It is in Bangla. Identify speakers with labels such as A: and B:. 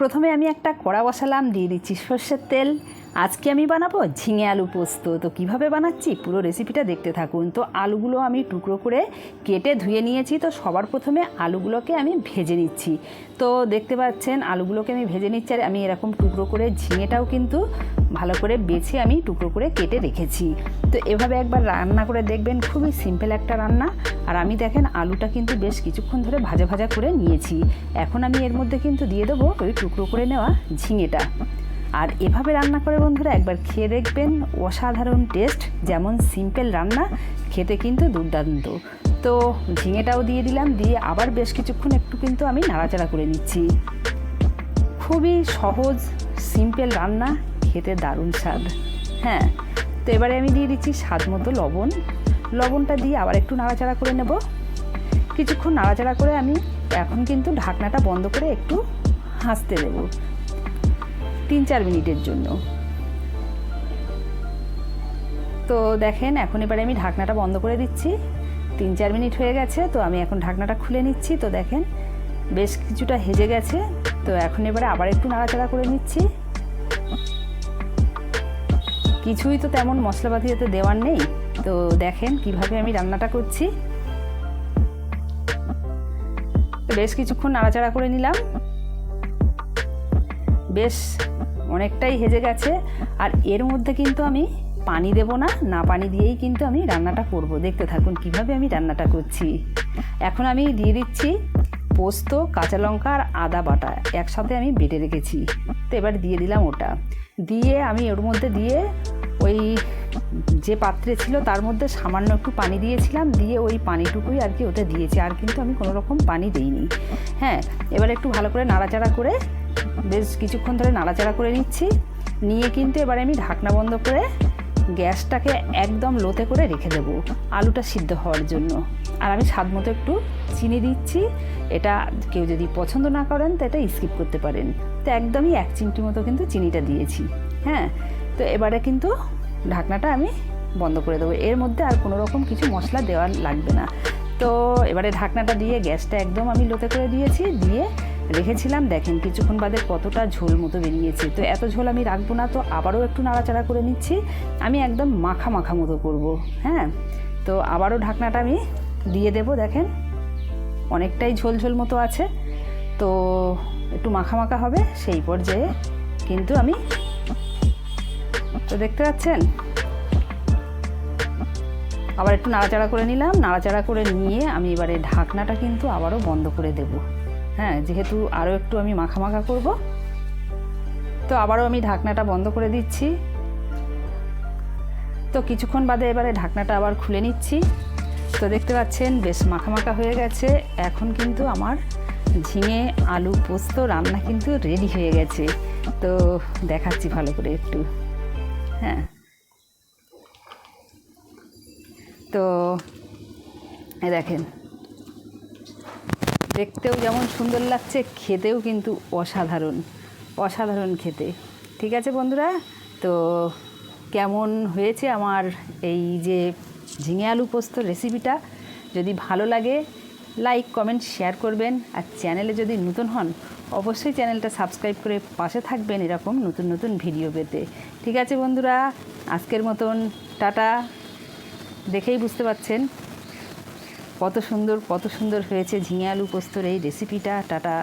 A: প্রথমে আমি একটা কড়া বসালাম দিয়ে দিচ্ছি সর্ষের তেল আজকে আমি বানাবো ঝিঙে আলু পোস্ত। তো কীভাবে বানাচ্ছি পুরো রেসিপিটা দেখতে থাকুন। তো আলুগুলো আমি টুকরো করে কেটে ধুয়ে নিয়েছি। তো সবার প্রথমে আলুগুলোকে আমি ভেজে নিচ্ছি। তো দেখতে পাচ্ছেন, আলুগুলোকে আমি ভেজে নিচ্ছি আর আমি এরকম টুকরো করে ঝিঙেটাও কিন্তু ভালো করে বেছে আমি টুকরো করে কেটে রেখেছি। তো এভাবে একবার রান্না করে দেখবেন, খুবই সিম্পল একটা রান্না। আর আমি দেখেন, আলুটা কিন্তু বেশ কিছুক্ষণ ধরে ভাজা ভাজা করে নিয়েছি। এখন আমি এর মধ্যে কিন্তু দিয়ে দেবো ওই টুকরো করে নেওয়া ঝিঙেটা। আর এভাবে রান্না করে বন্ধুরা একবার খেয়ে দেখবেন। অসাধারণ টেস্ট যেমন সিম্পল রান্না, খেতে কিন্তু দুর্দান্ত। তো ঝিঙেটাও দিয়ে দিলাম, দিয়ে আবার বেশ কিছুক্ষণ একটু কিন্তু আমি নাড়াচাড়া করে নিচ্ছি। খুবই সহজ সিম্পল রান্না, খেতে দারুণ স্বাদ। হ্যাঁ তো এবারে আমি দিয়ে দিচ্ছি স্বাদ মতো লবণ। লবণটা দিয়ে আবার একটু নাড়াচাড়া করে নেব। কিছুক্ষণ নাড়াচাড়া করে আমি এখন কিন্তু ঢাকনাটা বন্ধ করে একটু হাসতে দেব। তিন চার মিনিটের জন্য। তো দেখেন, এখন এবারে আমি ঢাকনাটা বন্ধ করে দিচ্ছি। তিন চার মিনিট হয়ে গেছে, তো আমি এখন ঢাকনাটা খুলে নিচ্ছি। তো দেখেন, বেশ কিছুটা হেজে গেছে। তো এখন এবারে আবার একটু নাড়াচাড়া করে নিচ্ছি। কিছুই তো তেমন মশলাপাতি এতে দেওয়ার নেই। তো দেখেন, কীভাবে আমি রান্নাটা করছি। বেশ কিছুক্ষণ নাড়াচাড়া করে নিলাম। বেশ অনেকটাই হেজে গেছে। আর এর মধ্যে কিন্তু আমি পানি দেব না না পানি দিয়েই কিন্তু আমি রান্নাটা করব। দেখতে থাকুন কীভাবে আমি রান্নাটা করছি। এখন আমি দিয়ে দিচ্ছি পোস্ত, কাঁচা লঙ্কা আর আদা বাটা একসাথে আমি বেটে রেখেছি। তো এবার দিয়ে দিলাম ওটা। দিয়ে আমি ওর মধ্যে দিয়ে ওই যে পাত্রে ছিল তার মধ্যে সামান্য একটু পানি দিয়েছিলাম। দিয়ে ওই পানিটুকুই আর কি ওটা দিয়েছি। আর কিন্তু আমি কোনো রকম পানি দিইনি। হ্যাঁ এবার একটু ভালো করে নাড়াচাড়া করে বেশ কিছুক্ষণ ধরে নাড়াচাড়া করে নিচ্ছি। নিয়ে কিন্তু এবারে আমি ঢাকনা বন্ধ করে গ্যাসটাকে একদম লোতে করে রেখে দেবো। আলুটা সিদ্ধ হওয়ার জন্য। আর আমি স্বাদ মতো একটু চিনি দিচ্ছি। এটা কেউ যদি পছন্দ না করেন, তো এটা স্কিপ করতে পারেন। তো একদমই এক চিমটি মতো কিন্তু চিনিটা দিয়েছি। হ্যাঁ তো এবারে কিন্তু ঢাকনাটা আমি বন্ধ করে দেবো। এর মধ্যে আর কোনো রকম কিছু মশলা দেওয়া লাগবে না। তো এবারে ঢাকনাটা দিয়ে গ্যাসটা একদম আমি লোতে করে দিয়েছি। দিয়ে রেখেছিলাম। দেখেন কিছুক্ষণ বাদে কতটা ঝোল মতো বেরিয়েছে। তো এত ঝোল আমি রাখব না, তো আবারও একটু নাড়াচাড়া করে নিচ্ছি। আমি একদম মাখা মাখা মতো করব হ্যাঁ? তো আবারও ঢাকনাটা আমি দিয়ে দেব, দেখেন। অনেকটাই ঝোল ঝোল মতো আছে। তো একটু মাখা মাখা হবে সেই পর্যায়ে কিন্তু আমি তো দেখতে পাচ্ছেন? আবার একটু নাড়াচাড়া করে নিলাম। নাড়াচাড়া করে নিয়ে আমি এবারে ঢাকনাটা কিন্তু আবারও বন্ধ করে দেব। হ্যাঁ যেহেতু আরও একটু আমি মাখা মাখা করব, তো আবারও আমি ঢাকনাটা বন্ধ করে দিচ্ছি। তো কিছুক্ষণ বাদে এবারে ঢাকনাটা আবার খুলে নিচ্ছি। তো দেখতে পাচ্ছেন, বেশ মাখা মাখা হয়ে গেছে। এখন কিন্তু আমার ঝিঙে, আলু পোস্ত রান্না কিন্তু রেডি হয়ে গেছে। তো দেখাচ্ছি ভালো করে একটু। হ্যাঁ। তো দেখেন দেখতেও যেমন সুন্দর লাগছে, খেতেও কিন্তু অসাধারণ অসাধারণ খেতে। ঠিক আছে বন্ধুরা, তো কেমন হয়েছে আমার এই যে ঝিঙে আলু পোস্ত রেসিপিটা যদি ভালো লাগে লাইক কমেন্ট শেয়ার করবেন। আর চ্যানেলে যদি নতুন হন, অবশ্যই চ্যানেলটা সাবস্ক্রাইব করে পাশে থাকবেন এরকম নতুন নতুন ভিডিও পেতে। ঠিক আছে বন্ধুরা, আজকের মতন, টাটা। দেখেই বুঝতে পাচ্ছেন কত সুন্দর কত সুন্দর হয়েছে ঝিঙে আলু পোস্তর এই রেসিপিটা টাটা।